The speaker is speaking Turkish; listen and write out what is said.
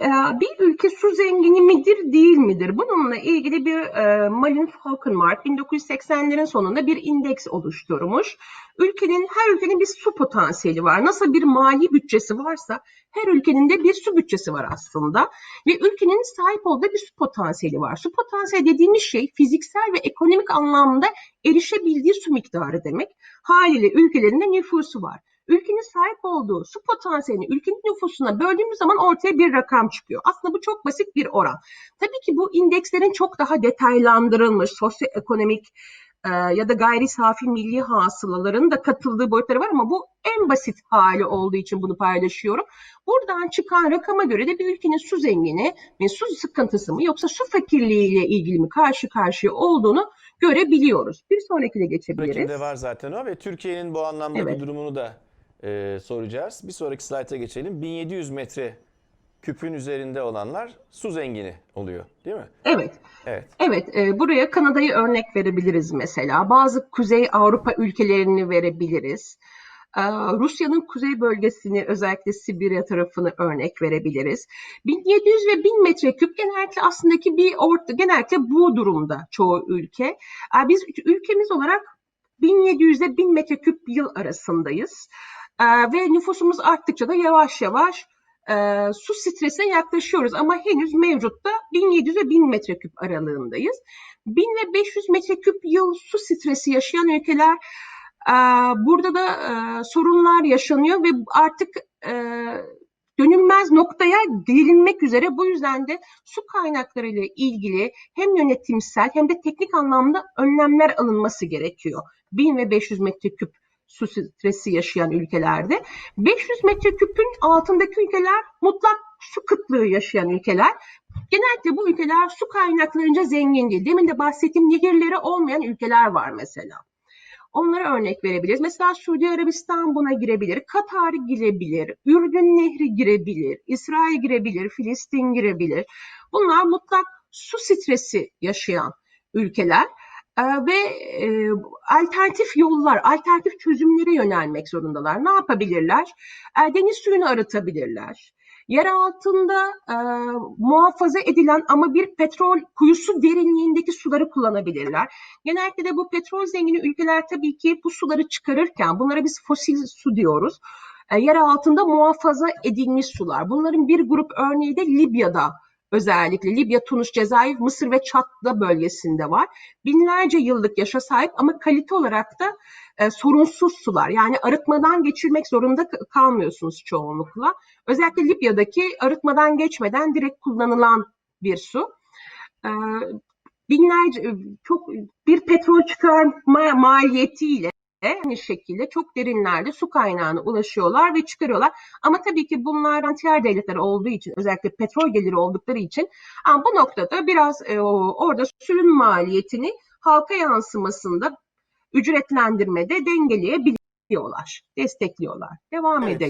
e, bir ülke su zengini midir değil midir? Bununla ilgili bir e, Malin Falkenmark 1980'lerin sonunda bir indeks oluşturmuş. Ülkenin her ülkenin bir su potansiyeli var. Nasıl bir mali bütçesi varsa her ülkenin de bir su bütçesi var aslında. Ve ülkenin sahip olduğu bir su potansiyeli var. Su potansiyeli dediğimiz şey fiziksel ve ekonomik anlamda erişebildiği su miktarı demek. Haliyle ülkelerinde nüfusu var ülkenin sahip olduğu su potansiyelini ülkenin nüfusuna böldüğümüz zaman ortaya bir rakam çıkıyor. Aslında bu çok basit bir oran. Tabii ki bu indekslerin çok daha detaylandırılmış sosyoekonomik e, ya da gayri safi milli hasılaların da katıldığı boyutları var ama bu en basit hali olduğu için bunu paylaşıyorum. Buradan çıkan rakama göre de bir ülkenin su zengini ve su sıkıntısı mı yoksa su fakirliği ile ilgili mi karşı karşıya olduğunu görebiliyoruz. Bir sonrakine geçebiliriz. Rakimde var zaten o ve Türkiye'nin bu anlamda Evet. bir durumunu da e, soracağız. Bir sonraki slayta geçelim. 1700 metre küpün üzerinde olanlar su zengini oluyor değil mi? Evet. Evet. Evet, e, buraya Kanada'yı örnek verebiliriz mesela. Bazı Kuzey Avrupa ülkelerini verebiliriz. E, Rusya'nın kuzey bölgesini özellikle Sibirya tarafını örnek verebiliriz. 1700 ve 1000 metreküp genellikle aslındaki bir orta, genellikle bu durumda çoğu ülke. E, biz ülkemiz olarak 1700 ile 1000 metreküp yıl arasındayız. E, ve nüfusumuz arttıkça da yavaş yavaş e, su stresine yaklaşıyoruz ama henüz mevcutta 1700 ve 1000 metreküp aralığındayız. 1000 ve 500 metreküp yıl su stresi yaşayan ülkeler e, burada da e, sorunlar yaşanıyor ve artık e, dönülmez noktaya gelinmek üzere bu yüzden de su kaynakları ile ilgili hem yönetimsel hem de teknik anlamda önlemler alınması gerekiyor. 1000 ve 500 metreküp su stresi yaşayan ülkelerde. 500 metreküpün altındaki ülkeler mutlak su kıtlığı yaşayan ülkeler. Genellikle bu ülkeler su kaynaklarınca zengin değil. Demin de bahsettiğim nehirleri olmayan ülkeler var mesela. Onlara örnek verebiliriz. Mesela Suudi Arabistan buna girebilir, Katar girebilir, Ürdün Nehri girebilir, İsrail girebilir, Filistin girebilir. Bunlar mutlak su stresi yaşayan ülkeler. Ee, ve e, alternatif yollar, alternatif çözümlere yönelmek zorundalar. Ne yapabilirler? E, deniz suyunu arıtabilirler. Yer altında e, muhafaza edilen ama bir petrol kuyusu derinliğindeki suları kullanabilirler. Genellikle de bu petrol zengini ülkeler tabii ki bu suları çıkarırken, bunlara biz fosil su diyoruz. E, yer altında muhafaza edilmiş sular. Bunların bir grup örneği de Libya'da özellikle Libya, Tunus, Cezayir, Mısır ve Çat'ta bölgesinde var. Binlerce yıllık yaşa sahip ama kalite olarak da e, sorunsuz sular. Yani arıtmadan geçirmek zorunda kalmıyorsunuz çoğunlukla. Özellikle Libya'daki arıtmadan geçmeden direkt kullanılan bir su. E, binlerce çok bir petrol çıkarma maliyetiyle aynı şekilde çok derinlerde su kaynağına ulaşıyorlar ve çıkarıyorlar. Ama tabii ki bunlar rentier devletler olduğu için özellikle petrol geliri oldukları için bu noktada biraz e, orada suyun maliyetini halka yansımasında ücretlendirmede dengeleyebiliyorlar, destekliyorlar. Devam Evet. edelim.